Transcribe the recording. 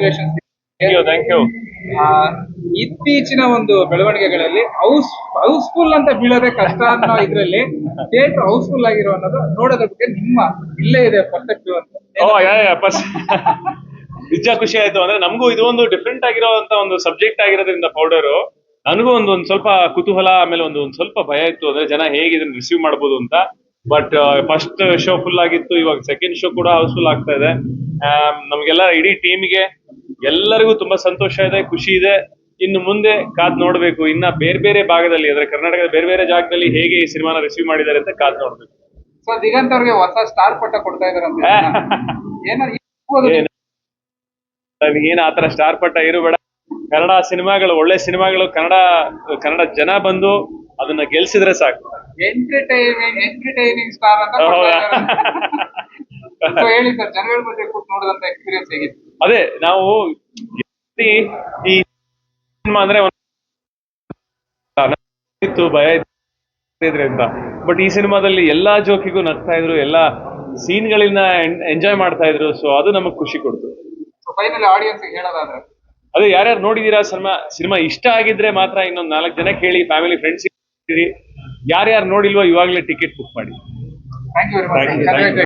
Congratulation thank you thank you ಇತ್ತೀಚಿನ ಒಂದು ಬೆಳವಣಿಗೆಗಳಲ್ಲಿ house house full ಅಂತ ಬೀಳೋದೇ ಕಷ್ಟ ಅನ್ನೋ ಇದ್ರಲ್ಲಿ ಥಿಯೇಟರ್ ಹೌಸ್ಫುಲ್ ಆಗಿರೋ ಅನ್ನೋದು ನೋಡೋದ್ರ ಬಗ್ಗೆ ನಿಮ್ಮ ಇಲ್ಲೇ ಇದೆ ಪರ್ಸೆಪ್ಟಿವ್ ಅಂತ. ನಿಜ ಖುಷಿ ಆಯ್ತು ಅಂದ್ರೆ ನಮಗೂ ಇದು ಒಂದು ಡಿಫ್ರೆಂಟ್ ಆಗಿರೋಂತ ಒಂದು ಸಬ್ಜೆಕ್ಟ್ ಆಗಿರೋದ್ರಿಂದ ಪೌಡರ್ ನನಗೂ ಒಂದು ಒಂದ್ ಸ್ವಲ್ಪ ಕುತೂಹಲ ಆಮೇಲೆ ಒಂದು ಒಂದು ಸ್ವಲ್ಪ ಭಯ ಇತ್ತು ಅಂದ್ರೆ ಜನ ಹೇಗೆ ಇದನ್ನ ರಿಸೀವ್ ಮಾಡ್ಬೋದು ಅಂತ. ಬಟ್ ಫಸ್ಟ್ ಶೋ ಫುಲ್ ಆಗಿತ್ತು ಇವಾಗ ಸೆಕೆಂಡ್ ಶೋ ಕೂಡ ಹೌಸ್ಫುಲ್ ಆಗ್ತಾ ಇದೆ. ನಮಗೆಲ್ಲ ನಮ್ಗೆಲ್ಲ ಇಡೀ ಟೀಮ್ಗೆ ಎಲ್ಲರಿಗೂ ತುಂಬಾ ಸಂತೋಷ ಇದೆ ಖುಷಿ ಇದೆ. ಇನ್ನು ಮುಂದೆ ಕಾದ್ ನೋಡ್ಬೇಕು. ಇನ್ನ ಬೇರೆ ಬೇರೆ ಭಾಗದಲ್ಲಿ ಅಂದ್ರೆ ಕರ್ನಾಟಕದ ಬೇರೆ ಬೇರೆ ಜಾಗದಲ್ಲಿ ಹೇಗೆ ಈ ಸಿನಿಮಾನ ರಿಸೀವ್ ಮಾಡಿದ್ದಾರೆ ಅಂತ ಕಾದ್ ನೋಡ್ಬೇಕು. ಸೊ ದಿಗಂತ್ ಅವ್ರಿಗೆ ಹೊಸ ಸ್ಟಾರ್ ಪಟ್ಟ ಕೊಡ್ತಾ ಇದಾರೆ ಅಂತ ಏನಾದ್ರು ಇರ್ಬೋದು ಆತರ ಸ್ಟಾರ್ ಪಟ್ಟ ಇರಬೇಡ. ಕನ್ನಡ ಸಿನಿಮಾಗಳು ಒಳ್ಳೆ ಸಿನಿಮಾಗಳು ಕನ್ನಡ ಕನ್ನಡ ಜನ ಬಂದು ಅದನ್ನ ಗೆಲ್ಸಿದ್ರೆ ಸಾಕು. ಎಂಟರ್ಟೈನಿಂಗ್ ಎಂಟರ್ಟೈನಿಂಗ್ ಸ್ಟಾರ್ ಅಂತ ಹೇಳಿ ಸರ್ ಜನಗಳ ಮಧ್ಯೆ ನೋಡಿದಂತ ಎಕ್ಸ್ಪೀರಿಯನ್ಸ್ ಹೇಗಿತ್ತು? ಅದೇ ನಾವು ಈ ಸಿನಿಮಾ ಅಂದ್ರೆ ಇತ್ತು ಭಯ ಇದ್ರಿಂದ ಬಟ್ ಈ ಸಿನಿಮಾದಲ್ಲಿ ಎಲ್ಲಾ ಜೋಕಿಗೂ ನಗ್ತಾ ಇದ್ರು ಎಲ್ಲಾ ಸೀನ್ಗಳಿಂದ ಎಂಜಾಯ್ ಮಾಡ್ತಾ ಇದ್ರು ಸೊ ಅದು ನಮಗ್ ಖುಷಿ ಕೊಡ್ತು. ಫೈನಲಿ ಆಡಿಯನ್ಸ್ ಹೇಳೋದಾದ್ರೆ? ಅದೇ ಯಾರ್ಯಾರು ನೋಡಿದೀರಾ ಸಿನಿಮಾ? ಸಿನಿಮಾ ಇಷ್ಟ ಆಗಿದ್ರೆ ಮಾತ್ರ ಇನ್ನೊಂದು ನಾಲ್ಕು ಜನ ಕೇಳಿ ಫ್ಯಾಮಿಲಿ ಫ್ರೆಂಡ್ಸ್ ಯಾರ್ಯಾರು ನೋಡಿಲ್ವೋ ಇವಾಗಲೇ ಟಿಕೆಟ್ ಬುಕ್ ಮಾಡಿ. Thank you